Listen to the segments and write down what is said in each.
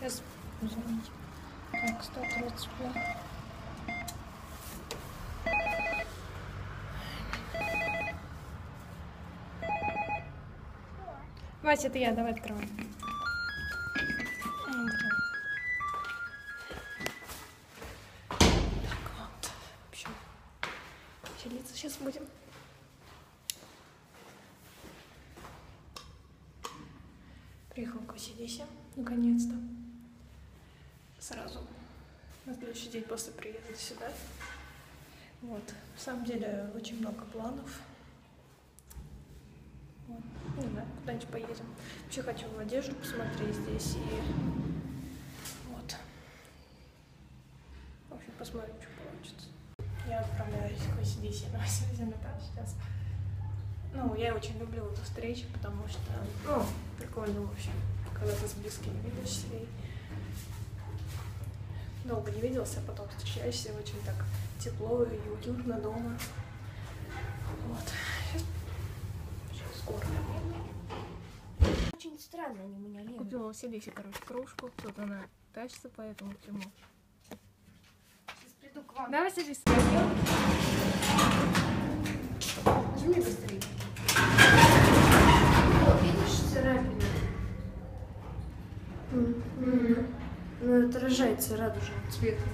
Извините. Так, 135. Вася, это я, давай открывай. Общем, веселиться сейчас будем. Приехал к Василисе, наконец-то. Сразу на следующий день после приезда сюда. Вот. На самом деле очень много планов. Вот. Не знаю, куда-нибудь поедем. Вообще хочу в одежду посмотреть здесь и вот. В общем, посмотрим, что получится. Я отправляюсь к Василисе на Василисин этаж сейчас. Ну, я очень люблю эту встречу, потому что, ну, прикольно, в общем, когда ты с близкими видишься долго не виделся, а потом встречаешься очень так тепло и уютно дома. Вот. Сейчас, сейчас скоро. Очень странно они меня лезут. Купила Василисе, короче, кружку. Тут она тащится по этому всему. Сейчас приду к вам. Да, Василиса? Отражается радужным цветом.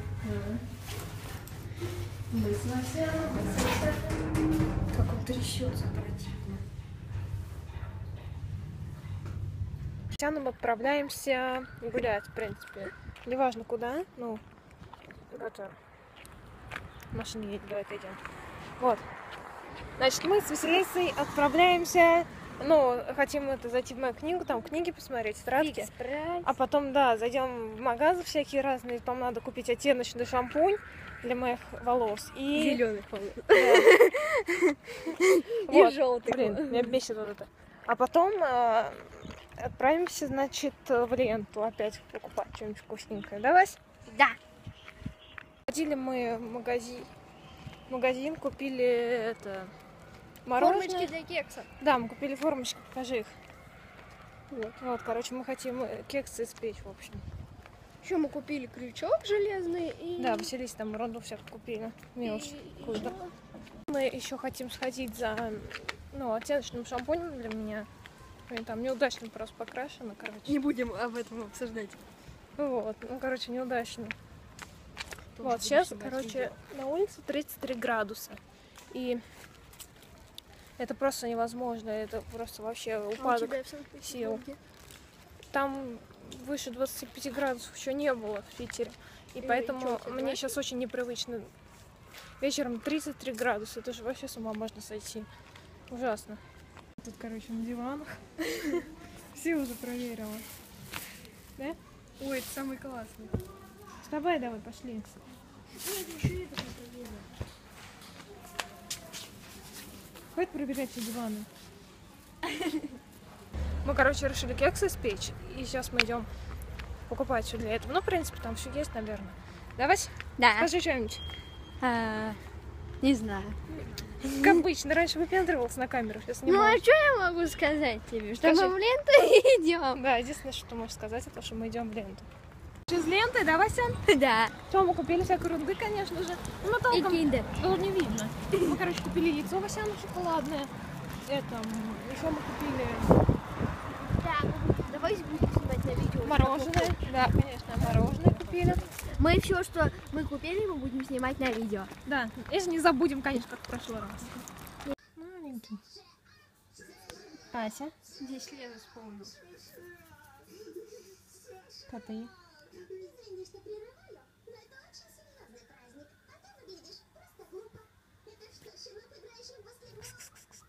Как он трясется противно. Сейчас мы отправляемся гулять, в принципе. Неважно куда, ну, это... Машина едет, давай отойдем. Вот. Значит, мы с Василисой отправляемся, ну, хотим это зайти в мою книгу, там книги посмотреть, тетрадки. А потом, да, зайдем в магазы всякие разные, там надо купить оттеночный шампунь для моих волос. И... Зеленый, по-моему. Вот. И желтый. Блин, меня бесит вот это. А потом э, отправимся, значит, в ленту опять покупать что-нибудь вкусненькое. Да, Вась? Да. Ходили мы в магазин, магазин купили это мороженое. Формочки для кекса. Да, мы купили формочки, покажи их. Вот. вот, короче, мы хотим э, кексы испечь, в общем. Еще мы купили крючок железный и... Да, Василисе там ерунду всякую купили. Мелочь и какую-то. Мы еще хотим сходить за ну, оттеночным шампунем для меня. Они там неудачно просто покрашены, короче. Не будем об этом обсуждать. Вот, ну, короче, неудачно. Тоже вот, сейчас, короче, видео. на улице 33 градуса. И это просто невозможно, это просто вообще А у упадок. тебя в Санкт-Петербурге? Там выше 25 градусов еще не было в Питере. И И поэтому чё, ты мне сейчас очень непривычно. Вечером 33 градуса, это же вообще с ума можно сойти. Ужасно. Тут, короче, на диванах. Все уже проверила. Да? Ой, это самый классный. Вставай давай, пошли. Нет, еще это Хватит пробегать все диваны. Мы, короче, решили кексы испечь. И сейчас мы идем покупать все для этого. Ну, в принципе, там все есть, наверное. Давай, Да. скажи что-нибудь. не знаю. Как обычно, раньше выпендривался на камеру, сейчас не Ну а что я могу сказать тебе? Что Скажи. мы в ленту идем? Да, единственное, что ты можешь сказать, это что мы идем в ленту. Из ленты, да, Васян? Да. Что, мы купили всякой ерунды, конечно же. Ну, И толком киндер. было не видно. Мы, короче, купили яйцо Васяну шоколадное. Это, еще мы купили Да, давай будем снимать на видео. мороженое. Да, конечно, мороженое купили. Мы все, что мы купили, мы будем снимать на видео. Да, если не забудем, конечно, как в прошлый раз. Маленький. Ася, Здесь Лена вспомнил. коты. Извини, что прерываю, но это очень серьезный праздник. А ты выглядишь просто глупо. Это что, чего ты играешь в баскетбол?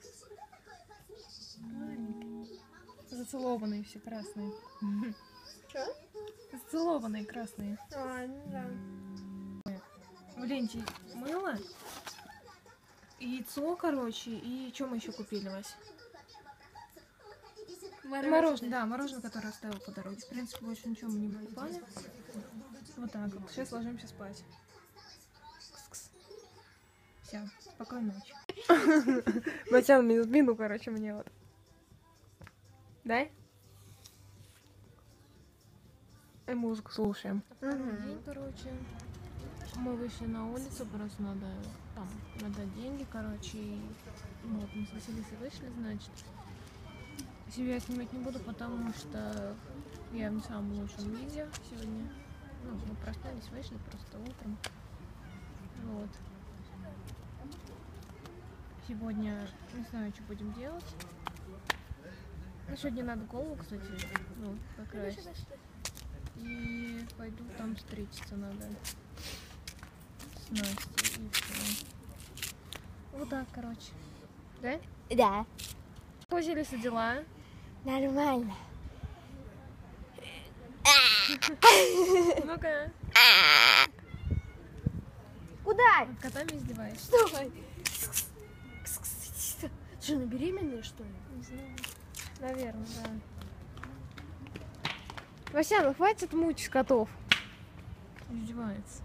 Ты всегда такое посмешище. Маленький. Я могу быть Зацелованные все красные. Что? Зацелованные красные. А, ну да. В ленте мыло, яйцо, короче, и что мы еще купили, Вась? Мороженое, да, мороженое, которое оставил по дороге. В принципе, больше ничего мы не покупали. Вот так вот. Сейчас ложимся спать. Все, спокойной ночи. Матян мину, короче, мне вот. Дай? И музыку слушаем. День, короче. Мы вышли на улицу, просто надо там надо деньги, короче. И вот мы с Василисой вышли, значит. Себя я снимать не буду, потому что я в не самом лучшем виде сегодня. Ну, мы проснулись, вышли просто утром. Вот. Сегодня не знаю, что будем делать. Ну, сегодня надо голову, кстати, ну, покрасить. И пойду там встретиться надо с Настей и все. Вот так, короче. Да? Да, Василиса дела. Нормально. Ну-ка. Куда? Над котами издеваешься. Стой. Что, она беременная, что ли? Не знаю. Наверное, да. Васяна, хватит мучить котов. Издевается.